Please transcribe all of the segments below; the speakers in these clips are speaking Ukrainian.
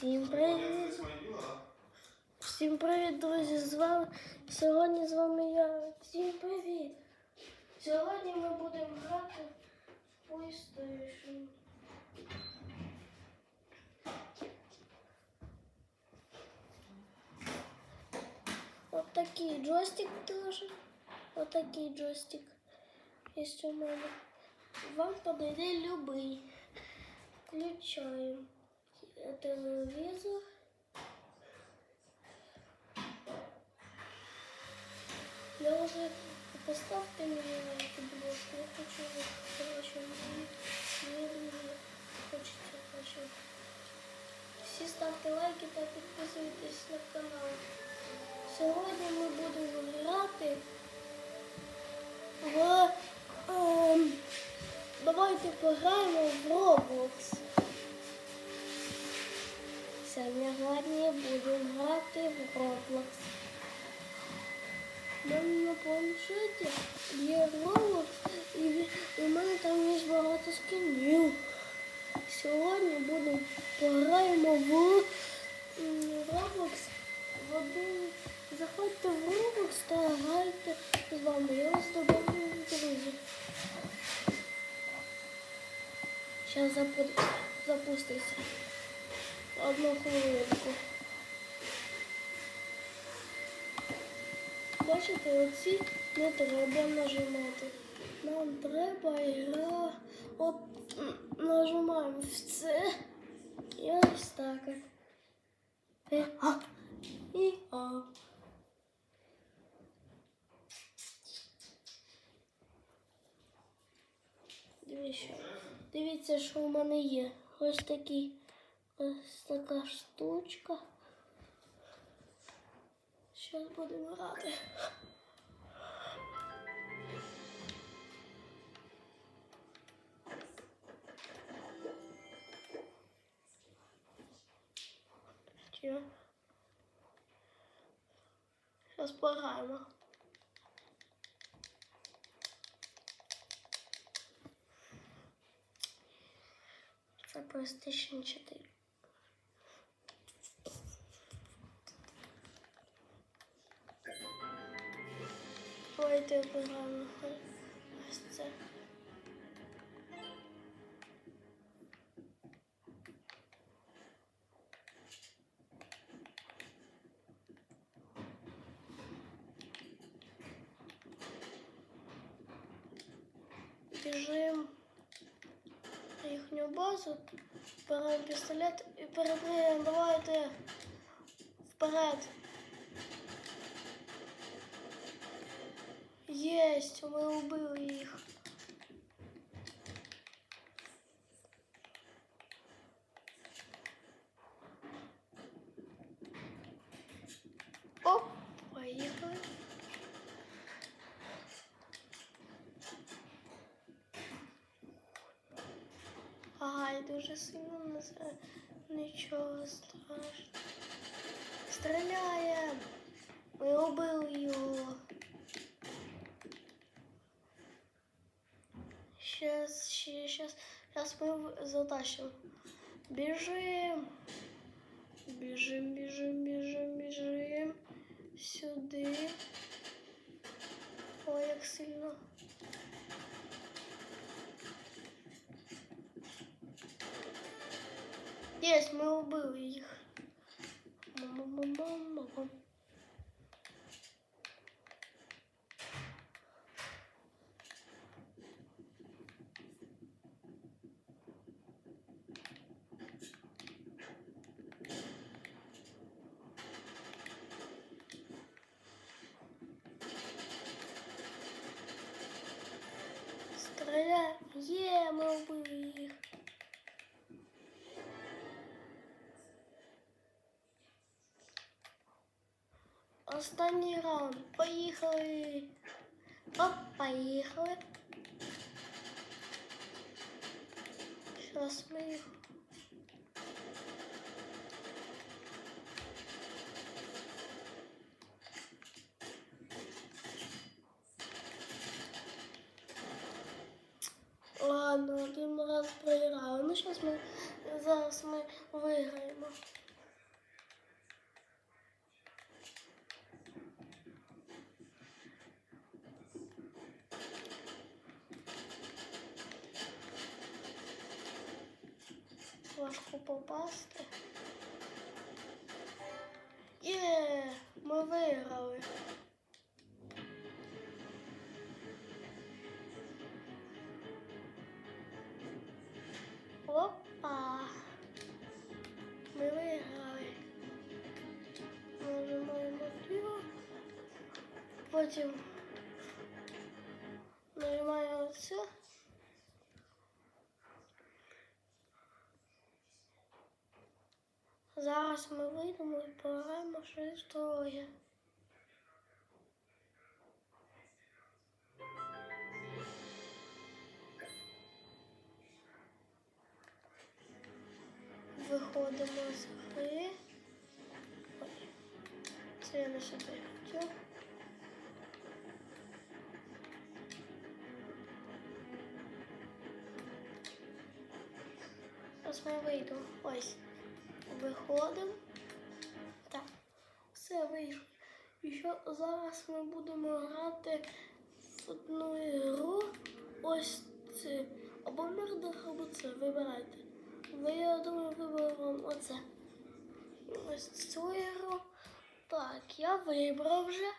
Всім привіт! Всім привіт, друзі! З вами сьогодні з вами я. Всім привіт! Сьогодні ми будемо грати в PlayStation. От такий джойстик теж. От такий джойстик. Є мене. Вам подойде любий. Включаем телевизор. Я уже поставьте мне эту блошку. Я хочу короче, медленно хочется хочу. Всі ставте лайки та підписуйтесь на канал. Сьогодні ми будемо грати в ем, Давайте пограємо в Roblox. Сьогодні будемо грати в Roblox. У мене на планшеті є Roblox і, в мене там є багато скінів. Сьогодні будемо пограємо в Roblox. Заходьте в Roblox та грайте з вами. Я вас добавлю друзі. Запу... запуститься. Одну хвилинку. Бачите, оці не треба нажимати. Нам треба гра. От нажимаємо в це. І ось так. І а. І а. Дивіться. Що в мене є. Ось такий, ось така штучка. Зараз будемо грати. Зараз пограємо. Це PlayStation 4. Давайте обираємо ось це. Біжимо на їхню базу, беремо пістолет і перебриємо. Давайте вперед. Єсть, ми убили їх. Оп, поїхали. Ай, дуже сильно не знаю. Нічого страшного. Стріляє. Ми убили його. Сейчас, сейчас, мы затащим. Бежим. Бежим, бежим, бежим, бежим. Сюди. Ой, як сильно. Єсть, ми убили Останній раунд. Поїхали. Оп, поїхали. Зараз ми їх. Ладно, один раз проіграли. Ну, зараз ми, зараз ми виграємо. Важко попасти. Є, ми виграли. Опа. Ми виграли. Нажимаємо його. Потім нажимаємо це. Зараз ми вийдемо і пограємо щось друге. Виходимо з гри. Це я не сюди хотів. Ось ми вийдемо. Ось. Виходимо. Так, все вийшло. І що зараз ми будемо грати в одну ігру. Ось це. Або Мирдер, або це. Вибирайте. Ви, я думаю, виберемо оце. Ось цю ігру. Так, я вибрав вже.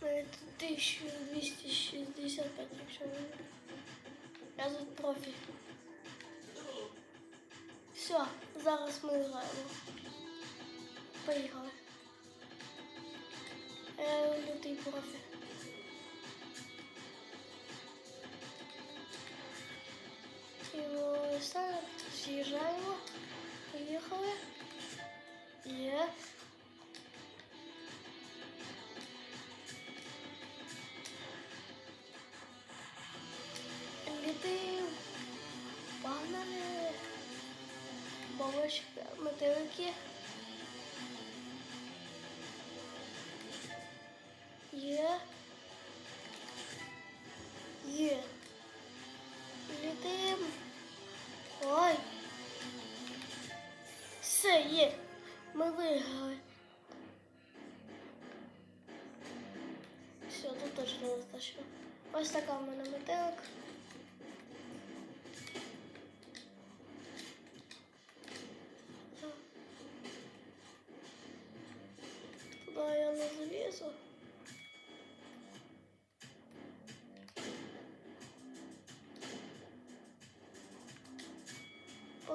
Це 1265, якщо ви. Я тут профі. Все, зараз ми граємо. Поїхали. Я лютий профі. І ось так, з'їжджаємо. Поїхали. Є. Літив. Метелики. Є. Є. Літим. Ой. Все, є. Ми виграли.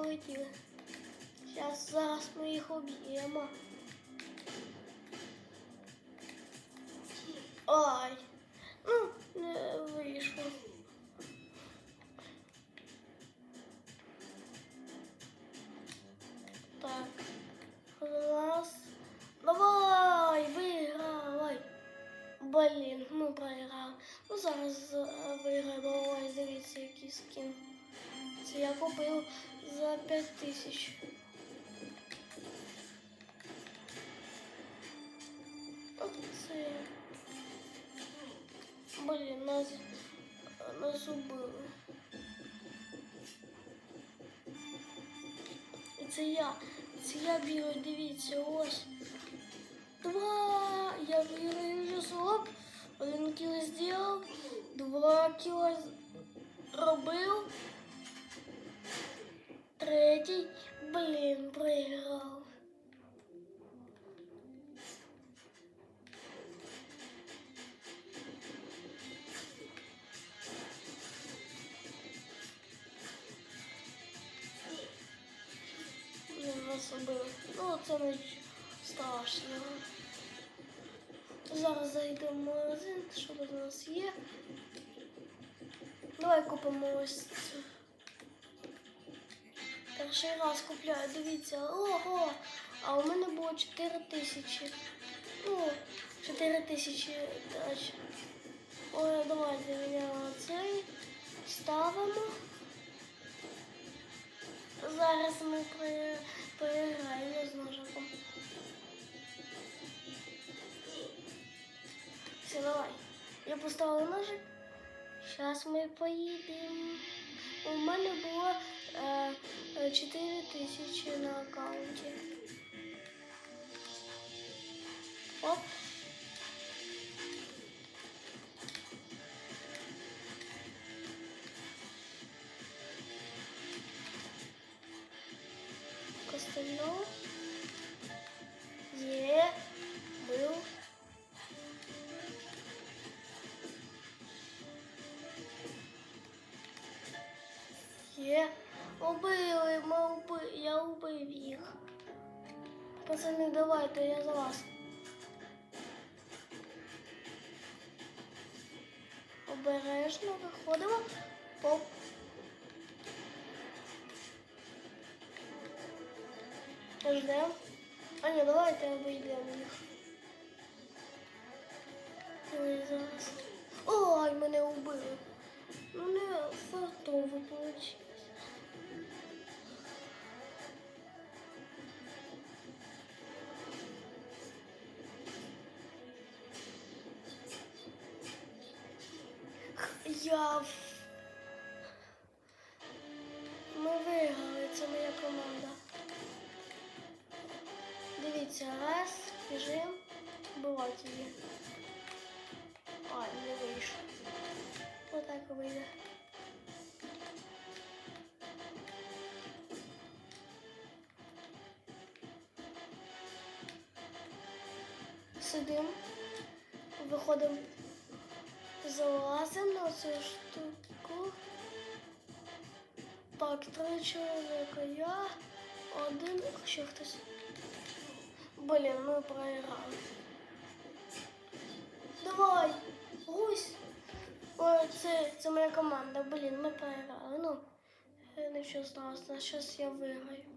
Полетіли. Зараз зараз ми їх об'ємо. Ой, ну, не вийшло. Так. Раз. Давай, вигравай. Блін, ну проіграв. Ну зараз е, виграємо. Ой, дивіться, який скін. Це я купив за 5 тисяч. Оце. Блін, нас, нас убили. І Це я. Це я бігаю, дивіться, ось. Два. Я виграю вже слоп. Один кіло зробив. Два кіло робив. Третій. Блін, проіграв. Він нас убив. Ну, це не страшно. Зараз зайдемо в магазин, що тут у нас є. Давай купимо ось цю. Перший раз купляю, дивіться, ого, а у мене було 4 тисячі. Ну, 4 тисячі. Ой, давайте міняємо цей. Ставимо. Зараз ми проіграємо з ножиком. Все, давай. Я поставила ножик. Зараз ми поїдемо. У мене було 4 тисячі на аккаунті. Оп. Костельно. Пацани, давайте, я за вас. Обережно виходимо. Поп. Ждем. А ні, давайте обійдемо їх. Ой, зараз. Ой, мене убили. Ну не фартово вийшло. Я. Ми виграли, це моя команда. Дивіться, раз, біжим, вбивати її. А, не вийшло. Отак вийде. Сидимо, виходимо, залазимо цю штуку. Так, три чоловіка. Я один, ще хтось. Блін, ми проіграли. Давай, гусь. Ой, це, це моя команда. Блін, ми проіграли. Ну, е, нічого сталося. Зараз я виграю.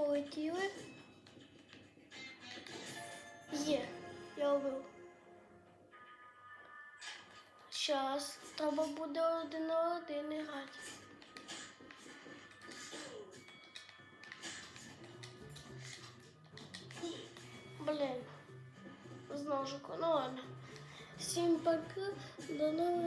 Полетіли. Є. Я убив. Щас треба буде один на один грати. Блін. З ножику. Ну ладно. Всім пока. До нових